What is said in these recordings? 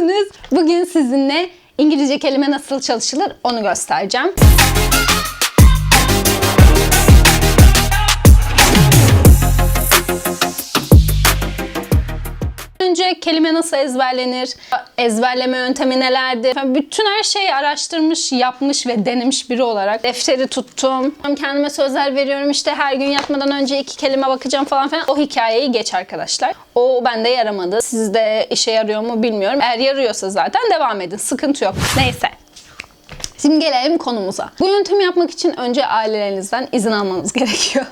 Nasılsınız? Bugün sizinle İngilizce kelime nasıl çalışılır onu göstereceğim. Kelime nasıl ezberlenir? Ezberleme yöntemi nelerdir? Ben Bütün her şeyi araştırmış, yapmış ve denemiş biri olarak defteri tuttum. Kendime sözler veriyorum işte her gün yatmadan önce iki kelime bakacağım falan filan. O hikayeyi geç arkadaşlar. O bende yaramadı. Sizde işe yarıyor mu bilmiyorum. Eğer yarıyorsa zaten devam edin. Sıkıntı yok. Neyse. Şimdi gelelim konumuza. Bu yöntemi yapmak için önce ailelerinizden izin almanız gerekiyor.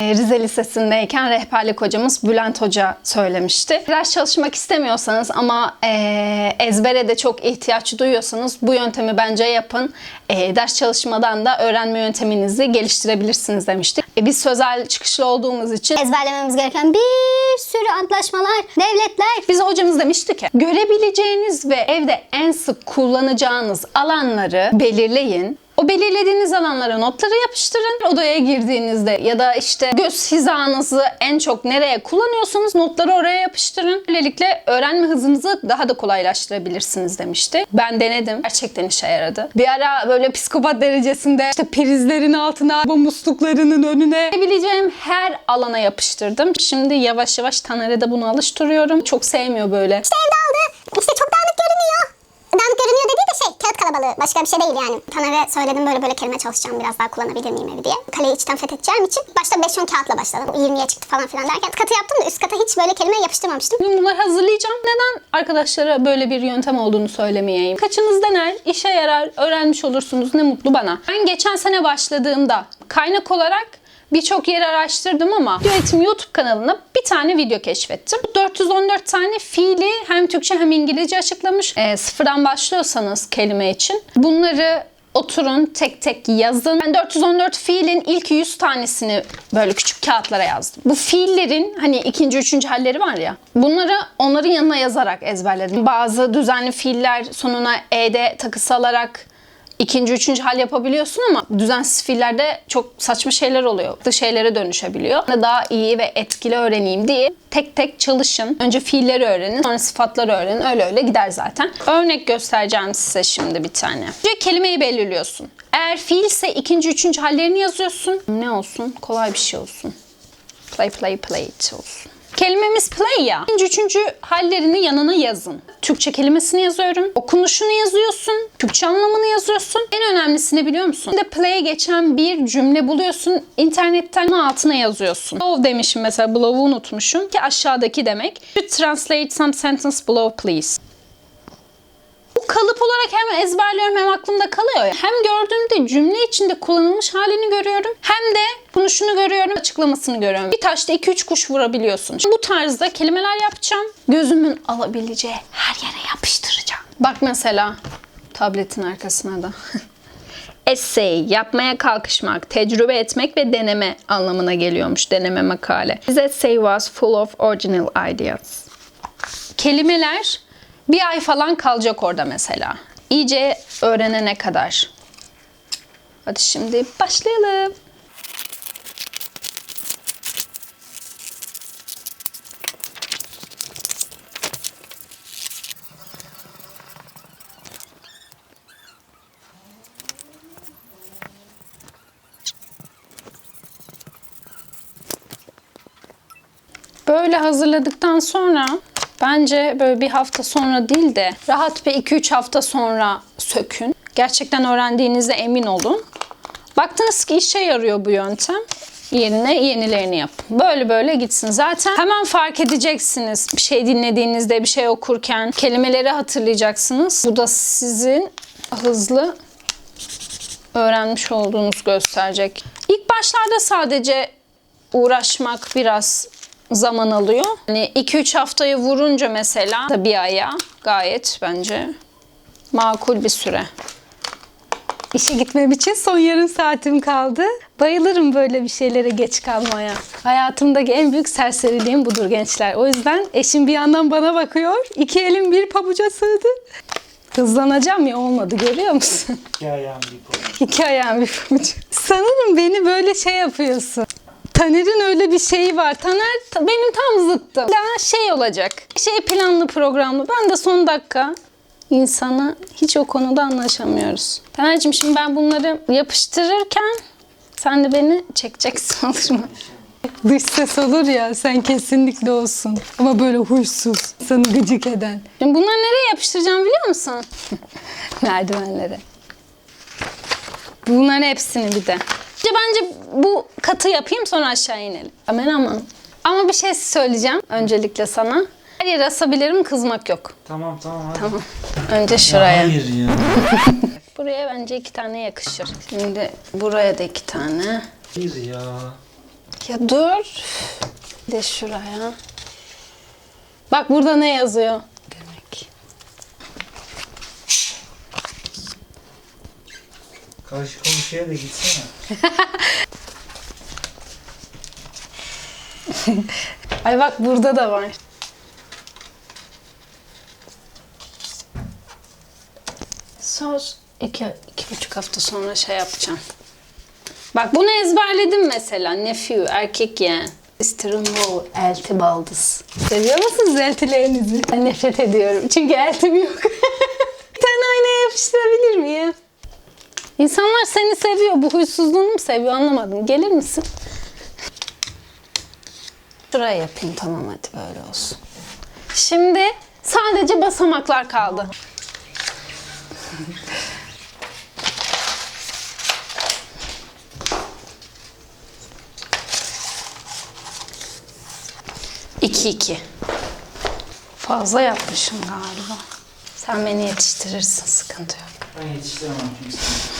Ee, Rize Lisesi'ndeyken rehberlik hocamız Bülent Hoca söylemişti. Ders çalışmak istemiyorsanız ama eee, ezbere de çok ihtiyaç duyuyorsanız bu yöntemi bence yapın. Eee, ders çalışmadan da öğrenme yönteminizi geliştirebilirsiniz demişti. E, biz sözel çıkışlı olduğumuz için ezberlememiz gereken bir sürü antlaşmalar, devletler. Bize hocamız demişti ki görebileceğiniz ve evde en sık kullanacağınız alanları belirleyin. O belirlediğiniz alanlara notları yapıştırın. Odaya girdiğinizde ya da işte göz hizanızı en çok nereye kullanıyorsanız notları oraya yapıştırın. Böylelikle öğrenme hızınızı daha da kolaylaştırabilirsiniz demişti. Ben denedim. Gerçekten işe yaradı. Bir ara böyle psikopat derecesinde işte prizlerin altına, bu musluklarının önüne bileceğim her alana yapıştırdım. Şimdi yavaş yavaş Taner'e de bunu alıştırıyorum. Çok sevmiyor böyle. İşte evde aldı. İşte çok dağınık görünüyor. Dağınık görünüyor dediği de şey kalabalığı. Başka bir şey değil yani. Taner'e söyledim böyle böyle kelime çalışacağım biraz daha kullanabilir miyim evi diye. Kaleyi içten fethedeceğim için başta 5-10 kağıtla başladım. 20'ye çıktı falan filan derken katı yaptım da üst kata hiç böyle kelime yapıştırmamıştım. Bunları hazırlayacağım. Neden arkadaşlara böyle bir yöntem olduğunu söylemeyeyim? Kaçınız dener, işe yarar, öğrenmiş olursunuz. Ne mutlu bana. Ben geçen sene başladığımda kaynak olarak birçok yeri araştırdım ama Eğitim YouTube kanalına bir tane video keşfettim. 414 tane fiili hem Türkçe hem İngilizce açıklamış. E, sıfırdan başlıyorsanız kelime için bunları oturun tek tek yazın. Ben 414 fiilin ilk 100 tanesini böyle küçük kağıtlara yazdım. Bu fiillerin hani ikinci, üçüncü halleri var ya. Bunları onların yanına yazarak ezberledim. Bazı düzenli fiiller sonuna ed takısı alarak ikinci, üçüncü hal yapabiliyorsun ama düzensiz fiillerde çok saçma şeyler oluyor. Farklı şeylere dönüşebiliyor. Daha iyi ve etkili öğreneyim diye tek tek çalışın. Önce fiilleri öğrenin, sonra sıfatları öğrenin. Öyle öyle gider zaten. Örnek göstereceğim size şimdi bir tane. Önce kelimeyi belirliyorsun. Eğer fiilse ikinci, üçüncü hallerini yazıyorsun. Ne olsun? Kolay bir şey olsun. Play, play, play olsun. Kelimemiz play ya. İkinci, üçüncü hallerini yanına yazın. Türkçe kelimesini yazıyorum. Okunuşunu yazıyorsun. Türkçe anlamını yazıyorsun. En önemlisini biliyor musun? Bir de play'e geçen bir cümle buluyorsun. İnternetten altına yazıyorsun. Below demişim mesela. Below'u unutmuşum. Ki aşağıdaki demek. Translate some sentence below please. Kalıp olarak hem ezberliyorum hem aklımda kalıyor. Hem gördüğümde cümle içinde kullanılmış halini görüyorum. Hem de konuşunu görüyorum, açıklamasını görüyorum. Bir taşta 2-3 kuş vurabiliyorsun. Bu tarzda kelimeler yapacağım. Gözümün alabileceği her yere yapıştıracağım. Bak mesela tabletin arkasına da. Essay, yapmaya kalkışmak, tecrübe etmek ve deneme anlamına geliyormuş deneme makale. This essay was full of original ideas kelimeler bir ay falan kalacak orada mesela. İyice öğrenene kadar. Hadi şimdi başlayalım. Böyle hazırladıktan sonra bence böyle bir hafta sonra değil de rahat bir 2-3 hafta sonra sökün. Gerçekten öğrendiğinize emin olun. Baktınız ki işe yarıyor bu yöntem. Yerine yenilerini yapın. Böyle böyle gitsin. Zaten hemen fark edeceksiniz. Bir şey dinlediğinizde, bir şey okurken kelimeleri hatırlayacaksınız. Bu da sizin hızlı öğrenmiş olduğunuz gösterecek. İlk başlarda sadece uğraşmak biraz zaman alıyor. Hani 2-3 haftayı vurunca mesela da bir aya gayet bence makul bir süre. İşe gitmem için son yarım saatim kaldı. Bayılırım böyle bir şeylere geç kalmaya. Hayatımdaki en büyük serseriliğim budur gençler. O yüzden eşim bir yandan bana bakıyor. İki elim bir pabuca sığdı. Hızlanacağım ya olmadı görüyor musun? İki ayağım bir kolu. İki ayağım bir pabuç. Sanırım beni böyle şey yapıyorsun. Taner'in öyle bir şeyi var. Taner ta- benim tam zıttım. Daha şey olacak. Şey planlı programlı. Ben de son dakika insanı hiç o konuda anlaşamıyoruz. Taner'cim şimdi ben bunları yapıştırırken sen de beni çekeceksin olur mu? Dış ses olur ya sen kesinlikle olsun. Ama böyle huysuz, seni gıcık eden. Şimdi bunları nereye yapıştıracağım biliyor musun? Merdivenlere. Bunların hepsini bir de. Önce bence bu katı yapayım sonra aşağı inelim. Aman aman. Ama bir şey söyleyeceğim öncelikle sana. Her yere asabilirim kızmak yok. Tamam tamam hadi. Tamam. Önce şuraya. Hayır ya. Buraya bence iki tane yakışır. Şimdi buraya da iki tane. Hayır ya. Ya dur. Bir de şuraya. Bak burada ne yazıyor? Karşı komşuya da gitsene. Ay bak burada da var. Söz iki, iki buçuk hafta sonra şey yapacağım. Bak bunu ezberledim mesela. Nephew, erkek yeğen. Sister-in-law, elti baldız. Seviyor musunuz eltilerinizi? Ben nefret ediyorum. Çünkü eltim yok. Bir tane aynaya yapıştırabilir miyim? İnsanlar seni seviyor. Bu huysuzluğunu mu seviyor anlamadım. Gelir misin? Şuraya yapayım tamam hadi böyle olsun. Şimdi sadece basamaklar kaldı. İki iki. Fazla yapmışım galiba. Sen beni yetiştirirsin sıkıntı yok. Ben yetiştiremem kimseyi.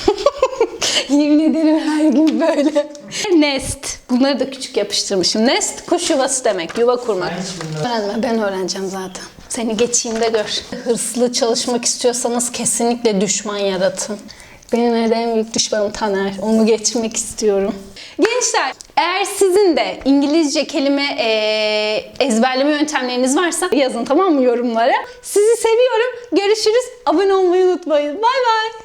Yemin ederim her gün böyle. Nest. Bunları da küçük yapıştırmışım. Nest kuş yuvası demek. Yuva kurmak. Öğrenme. Ben öğreneceğim zaten. Seni geçeyim de gör. Hırslı çalışmak istiyorsanız kesinlikle düşman yaratın. Benim en büyük düşmanım Taner. Onu geçmek istiyorum. Gençler eğer sizin de İngilizce kelime eee, ezberleme yöntemleriniz varsa yazın tamam mı yorumlara. Sizi seviyorum. Görüşürüz. Abone olmayı unutmayın. Bay bay.